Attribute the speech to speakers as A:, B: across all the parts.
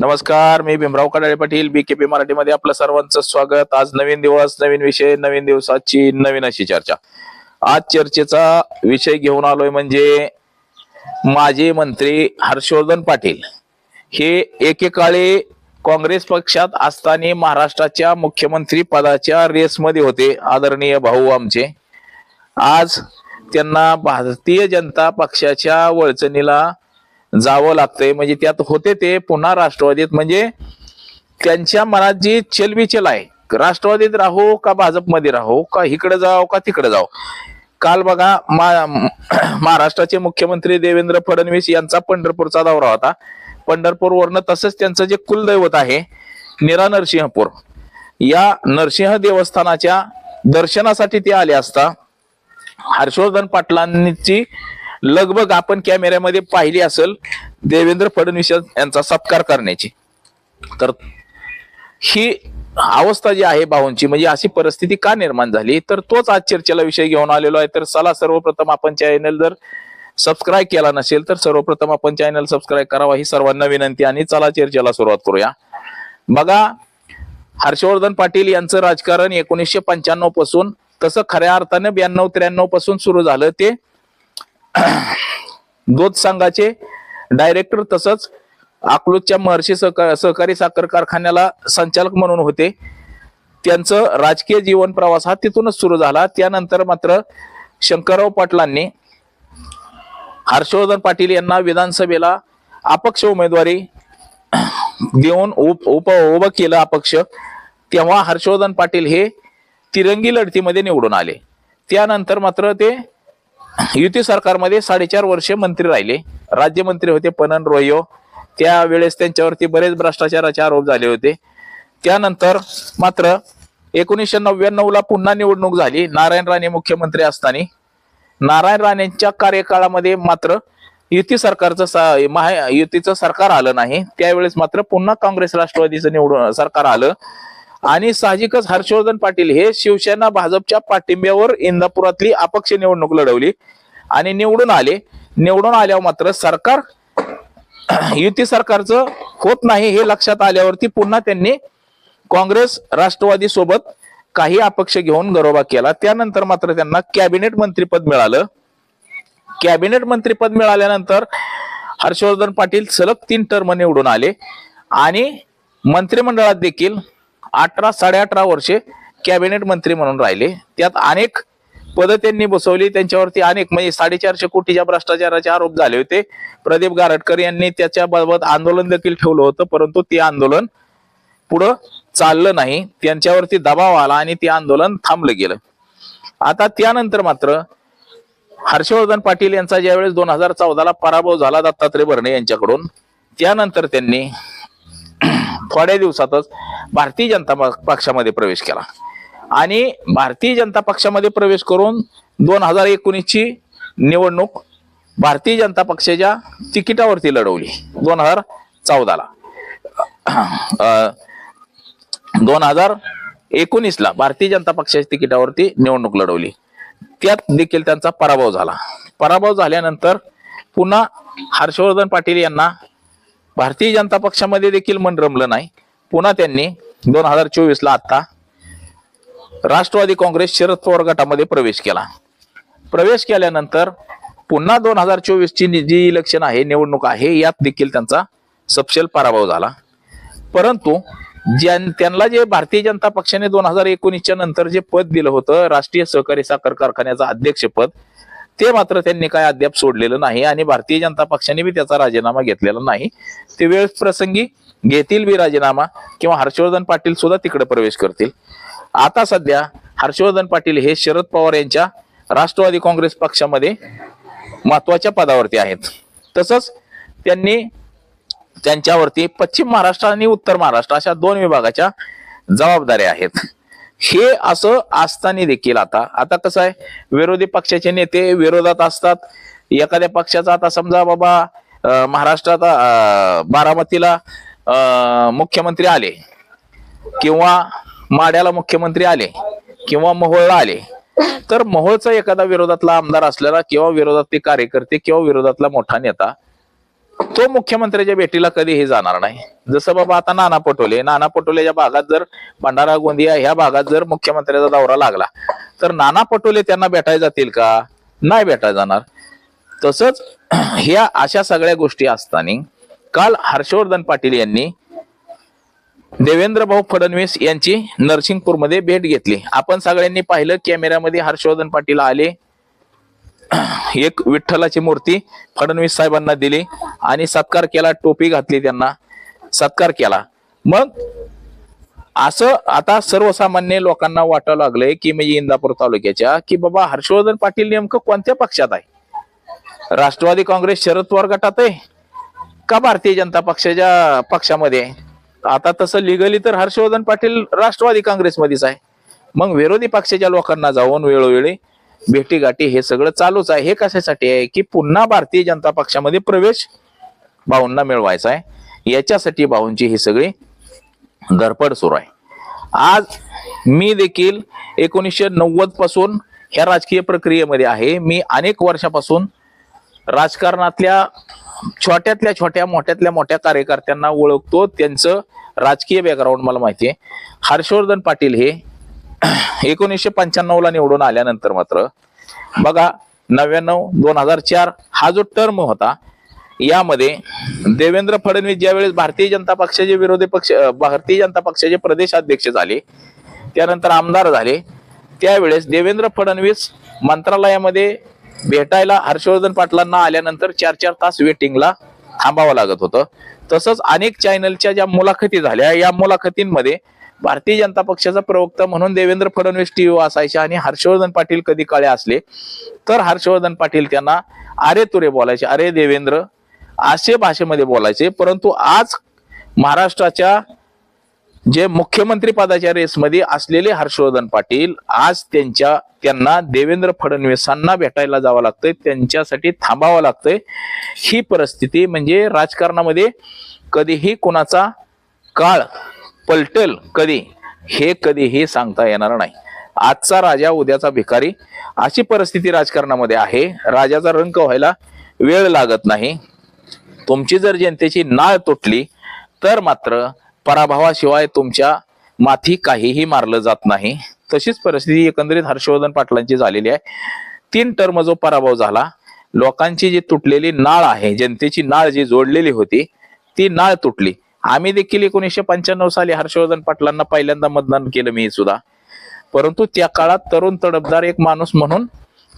A: नमस्कार मी Bhimrao Kadale Patil B K P मराठीमध्ये आपलं सर्वांचं स्वागत. आज नवीन दिवस नवीन विषय नवीन दिवसाची नवीन अशी चर्चा. आज चर्चेचा विषय घेऊन आलोय म्हणजे माजी मंत्री हर्षवर्धन पाटील. हे एकेकाळी काँग्रेस पक्षात असताना महाराष्ट्राच्या मुख्यमंत्री पदाच्या रेसमध्ये होते आदरणीय भाऊ आमचे. आज त्यांना भारतीय जनता पक्षाच्या वळचणीला जावं लागतंय. म्हणजे त्यात होते ते पुन्हा राष्ट्रवादीत. म्हणजे त्यांच्या मनात जी चलबिचल आहे राष्ट्रवादीत राहू का भाजपमध्ये राहू का इकडे जाऊ का तिकडे जाऊ काल बघा मा- महाराष्ट्राचे मुख्यमंत्री देवेंद्र फडणवीस यांचा पंढरपूरचा दौरा होता. पंढरपूरवरनं तसंच त्यांचं जे कुलदैवत आहे निरा नरसिंहपूर. या नरसिंह देवस्थानाच्या दर्शनासाठी ते आले असता हर्षवर्धन पाटलांची लगभग आपण कॅमेऱ्यामध्ये पाहिली असेल देवेंद्र फडणवीस यांचा सत्कार करण्याची. तर ही अवस्था जी आहे भाऊंची म्हणजे अशी परिस्थिती का निर्माण झाली? तर तोच आज चर्चेला विषय घेऊन आलेलो आहे. तर चला सर्वप्रथम आपण चॅनल जर सबस्क्राईब केला नसेल तर सर्वप्रथम आपण चॅनल सबस्क्राईब करावा ही सर्वांना विनंती. आणि चला चर्चेला सुरुवात करूया. बघा हर्षवर्धन पाटील यांचं राजकारण एकोणीसशे पंच्याण्णवपासून तसं खऱ्या अर्थानं ब्याण्णव त्र्याण्णवपासून सुरू झालं. ते दूध संघाचे डायरेक्टर तसंच अकलूजच्या महर्षी सहका- सहकारी साखर कारखान्याला संचालक म्हणून होते. त्यांचं राजकीय जीवन प्रवास हा तिथूनच सुरू झाला. त्यानंतर मात्र शंकरराव पाटलांनी हर्षवर्धन पाटील यांना विधानसभेला अपक्ष उमेदवारी देऊन उप उप उभं केलं अपक्ष. तेव्हा हर्षवर्धन पाटील हे तिरंगी लढतीमध्ये निवडून आले. त्यानंतर मात्र ते युती सरकारमध्ये साडेचार वर्षे मंत्री राहिले. राज्यमंत्री होते पनन रोयो त्यावेळेस त्यांच्यावरती बरेच भ्रष्टाचाराचे आरोप झाले होते. त्यानंतर मात्र एकोणीसशे नव्याण्णव ला पुन्हा निवडणूक झाली. नारायण राणे मुख्यमंत्री असताना. नारायण राणेंच्या कार्यकाळामध्ये मात्र युती सरकारचं सा- महा युतीचं सरकार आलं नाही. त्यावेळेस मात्र पुन्हा काँग्रेस राष्ट्रवादीचं निवडून सरकार आलं. आणि साहजिकच हर्षवर्धन पाटील हे शिवसेना भाजपच्या पाठिंब्यावर इंदापुरातली अपक्ष निवडणूक लढवली आणि निवडून आले. निवडून आल्यावर मात्र सरकार युती सरकारचं होत नाही हे लक्षात आल्यावरती पुन्हा त्यांनी काँग्रेस राष्ट्रवादी सोबत काही अपक्ष घेऊन गरोबा केला. त्यानंतर मात्र त्यांना कॅबिनेट मंत्रीपद मिळालं. कॅबिनेट मंत्रीपद मिळाल्यानंतर हर्षवर्धन पाटील सलग तीन टर्म निवडून आले. आणि मंत्रिमंडळात देखील अठरा साडे अठरा वर्षे कॅबिनेट मंत्री म्हणून राहिले. त्यात अनेक पद त्यांनी बसवली. त्यांच्यावरती अनेक म्हणजे साडेचारशे कोटीच्या भ्रष्टाचाराचे आरोप झाले होते. प्रदीप गारटकर यांनी त्याच्याबाबत आंदोलन देखील ठेवलं होतं परंतु ते आंदोलन पुढं चाललं नाही. त्यांच्यावरती दबाव आला आणि ते आंदोलन थांबलं गेलं. आता त्यानंतर मात्र हर्षवर्धन पाटील यांचा ज्यावेळेस दोन हजार चौदाला पराभव झाला दत्तात्रय भरणे यांच्याकडून त्यानंतर त्यांनी थोड्या दिवसातच भारतीय जनता प- पक्षामध्ये प्रवेश केला. आणि भारतीय जनता पक्षामध्ये प्रवेश करून दोन हजार एकोणीसची निवडणूक भारतीय जनता पक्षाच्या तिकिटावरती लढवली दोन हजार चौदाला. दोन हजार एकोणीसला भारतीय जनता पक्षाच्या तिकिटावरती निवडणूक लढवली. त्यात देखील त्यांचा पराभव झाला. पराभव झाल्यानंतर पुन्हा हर्षवर्धन पाटील यांना भारतीय जनता पक्षामध्ये देखील मन रमलं नाही. पुन्हा त्यांनी दोन हजार चोवीस ला आता राष्ट्रवादी काँग्रेस शरद पवार गटामध्ये प्रवेश केला. प्रवेश केल्यानंतर पुन्हा दोन हजार चोवीस ची जी इलेक्शन आहे निवडणूक आहे यात देखील त्यांचा सपशेल पराभव झाला. परंतु ज्यां त्यांना जे भारतीय जनता पक्षाने दोन हजार एकोणीसच्या नंतर जे पद दिलं होतं राष्ट्रीय सहकारी साखर कारखान्याचं अध्यक्षपद ते मात्र त्यांनी काय अद्याप सोडलेलं नाही आणि भारतीय जनता पक्षाने बी त्याचा राजीनामा घेतलेला नाही. ते वेळ प्रसंगी घेतील बी राजीनामा किंवा हर्षवर्धन पाटील सुद्धा तिकडे प्रवेश करतील. आता सध्या हर्षवर्धन पाटील हे शरद पवार यांच्या राष्ट्रवादी काँग्रेस पक्षामध्ये महत्त्वाच्या पदावरती आहेत. तसंच त्यांनी त्यांच्यावरती पश्चिम महाराष्ट्र आणि उत्तर महाराष्ट्र अशा दोन विभागाच्या जबाबदाऱ्या आहेत. हे असं असताना देखील आता. आता कसं आहे? विरोधी पक्षाचे नेते विरोधात असतात. एखाद्या पक्षाचा आता समजा बाबा महाराष्ट्रात बारामतीला मुख्यमंत्री आले किंवा माड्याला मुख्यमंत्री आले किंवा मोहोळला आले तर मोहोळचा एखादा विरोधातला आमदार असलेला किंवा विरोधातले कार्यकर्ते किंवा विरोधातला मोठा नेता तो मुख्यमंत्र्याच्या भेटीला कधीही जाणार नाही. जसं बाबा आता नाना पटोले नाना पटोलेच्या भागात जर भंडारा गोंदिया ह्या भागात जर मुख्यमंत्र्याचा दौरा लागला तर नाना पटोले त्यांना भेटायला जातील का? नाही भेटायला जाणार. तसंच ह्या अशा सगळ्या गोष्टी असताना काल हर्षवर्धन पाटील यांनी देवेंद्र भाऊ फडणवीस यांची नरसिंगपूरमध्ये भेट घेतली. आपण सगळ्यांनी पाहिलं कॅमेऱ्यामध्ये हर्षवर्धन पाटील आले. एक विठ्ठलाची मूर्ती फडणवीस साहेबांना दिली आणि सत्कार केला टोपी घातली त्यांना. सत्कार केला. मग असं आता सर्वसामान्य लोकांना वाटायला लागलंय की म्हणजे इंदापूर तालुक्याच्या की बाबा हर्षवर्धन पाटील नेमकं कोणत्या पक्षात आहे? राष्ट्रवादी काँग्रेस शरद पवार गटात आहे का भारतीय जनता पक्षाच्या पक्षामध्ये आहे? आता तसं लिगली तर हर्षवर्धन पाटील राष्ट्रवादी काँग्रेसमध्येच आहे. मग विरोधी पक्षाच्या लोकांना जाऊन वेळोवेळी भेटीगाठी हे सगळं चालूच आहे. हे कशासाठी आहे की पुन्हा भारतीय जनता पक्षामध्ये प्रवेश भाऊंना मिळवायचा आहे. याच्यासाठी भाऊंची ही सगळी धडपड सुरू आहे. आज मी देखील एकोणीसशे नव्वदपासून ह्या राजकीय प्रक्रियेमध्ये आहे. मी अनेक वर्षापासून राजकारणातल्या छोट्यातल्या छोट्या मोठ्यातल्या मोठ्या कार्यकर्त्यांना ओळखतो. त्यांचं राजकीय बॅकग्राऊंड मला माहिती आहे. हर्षवर्धन पाटील हे एकोणीसशे पंच्याण्णवला निवडून आल्यानंतर मात्र बघा नव्याण्णव दोन हजार चार हा जो टर्म होता यामध्ये देवेंद्र फडणवीस ज्यावेळेस भारतीय जनता पक्षाचे विरोधी पक्ष भारतीय जनता पक्षाचे प्रदेशाध्यक्ष झाले त्यानंतर आमदार झाले त्यावेळेस देवेंद्र फडणवीस मंत्रालयामध्ये भेटायला हर्षवर्धन पाटलांना आल्यानंतर चार चार तास वेटिंगला थांबावं लागत होतं. तसंच अनेक चॅनलच्या ज्या मुलाखती झाल्या या मुलाखतींमध्ये भारतीय जनता पक्षाचा प्रवक्ता म्हणून देवेंद्र फडणवीस टीव्ही असायचे आणि हर्षवर्धन पाटील कधी काळे असले तर हर्षवर्धन पाटील त्यांना अरे तुरे बोलायचे अरे देवेंद्र असे भाषेमध्ये बोलायचे. परंतु आज महाराष्ट्राच्या जे मुख्यमंत्री पदाच्या रेसमध्ये असलेले हर्षवर्धन पाटील आज त्यांच्या त्यांना देवेंद्र फडणवीसांना भेटायला जावं लागतंय त्यांच्यासाठी थांबावं लागतंय. ही परिस्थिती म्हणजे राजकारणामध्ये कधीही कुणाचा काळ पलटेल कधी? हे कधीही सांगता येणार नाही. आजचा राजा उद्याचा भिकारी अशी परिस्थिती राजकारणामध्ये आहे. राजाचा रंग व्हायला वेळ लागत नाही. तुमची जर जनतेची नाळ तुटली तर मात्र पराभवाशिवाय तुमच्या माथी काहीही मारलं जात नाही. तशीच परिस्थिती एकंदरीत हर्षवर्धन पाटलांची झालेली आहे. तीन टर्म जो पराभव झाला लोकांची जी तुटलेली नाळ आहे जनतेची नाळ जी जोडलेली होती ती नाळ तुटली. आम्ही देखील एकोणीसशे पंच्याण्णव साली हर्षवर्धन पाटलांना पहिल्यांदा मतदान केलं मी सुद्धा. परंतु त्या काळात तरुण तडफदार एक माणूस म्हणून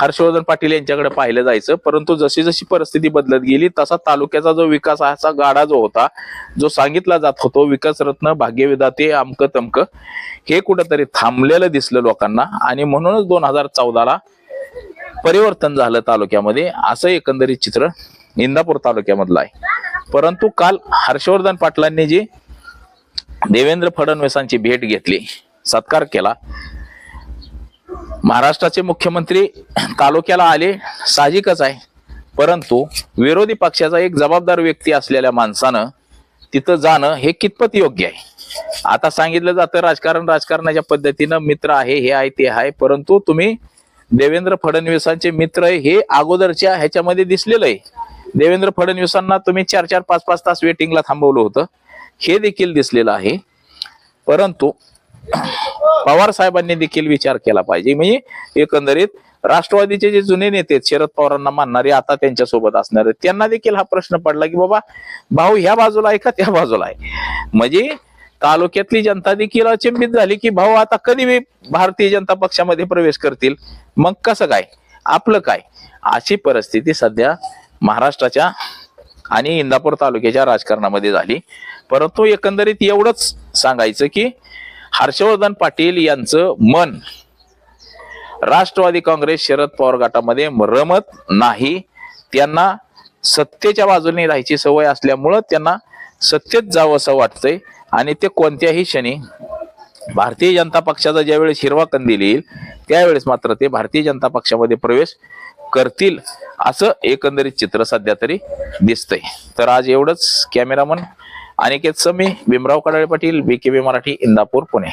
A: हर्षवर्धन पाटील यांच्याकडे पाहिलं जायचं. परंतु जशी जशी परिस्थिती बदलत गेली तसा तालुक्याचा जो विकास असा गाडा जो होता जो सांगितला जात होतो विकास रत्न भाग्यविधाते अमक तमक हे कुठंतरी थांबलेलं दिसलं लोकांना. आणि म्हणूनच दोन हजार चौदाला परिवर्तन झालं तालुक्यामध्ये. असं एकंदरीत चित्र इंदापूर तालुक्यामधलं आहे. परंतु काल हर्षवर्धन पाटलांनी जी देवेंद्र फडणवीसांची भेट घेतली सत्कार केला महाराष्ट्राचे मुख्यमंत्री तालुक्याला आले साहजिकच आहे. परंतु विरोधी पक्षाचा एक जबाबदार व्यक्ती असलेल्या माणसानं तिथं जाणं हे कितपत योग्य आहे? आता सांगितलं जातं राजकारण राजकारणाच्या पद्धतीनं मित्र आहे हे आहे ते आहे परंतु तुम्ही देवेंद्र फडणवीसांचे मित्र आहे हे अगोदरच्या ह्याच्यामध्ये दिसलेलं आहे. देवेंद्र फडणवीसांना तुम्ही चार चार पाच पाच तास वेटिंगला थांबवलं होतं. हे देखील दिसलेलं आहे. परंतु पवार साहेबांनी देखील विचार केला पाहिजे. म्हणजे एकंदरीत राष्ट्रवादीचे जे जुने नेते आहेत, शरद पवारांना मानणारे आता त्यांच्यासोबत असणारे त्यांना देखील हा प्रश्न पडला की बाबा भाऊ ह्या बाजूला आहे का त्या बाजूला आहे? म्हणजे तालुक्यातली जनता देखील अचंबित झाली की भाऊ आता कधी भारतीय जनता पक्षामध्ये प्रवेश करतील? मग कसं काय? आपलं काय? अशी परिस्थिती सध्या महाराष्ट्राच्या आणि इंदापूर तालुक्याच्या राजकारणामध्ये झाली. परंतु एकंदरीत एवढंच सांगायचं की हर्षवर्धन पाटील यांचं मन राष्ट्रवादी काँग्रेस शरद पवार गटामध्ये रमत नाही. त्यांना सत्तेच्या बाजूने राहायची सवय असल्यामुळं त्यांना सत्तेत जावं असं वाटतंय. आणि ते कोणत्याही क्षणी भारतीय जनता पक्षाचा ज्यावेळेस हिरवा कंदील येईल त्यावेळेस मात्र ते भारतीय जनता पक्षामध्ये प्रवेश करतील असं एकंदरीत चित्र सध्या तरी दिसतंय. तर आज एवढंच cameraman Aniket Sami Bhimrao Kadale Patil V K B Marathi Indapur Pune.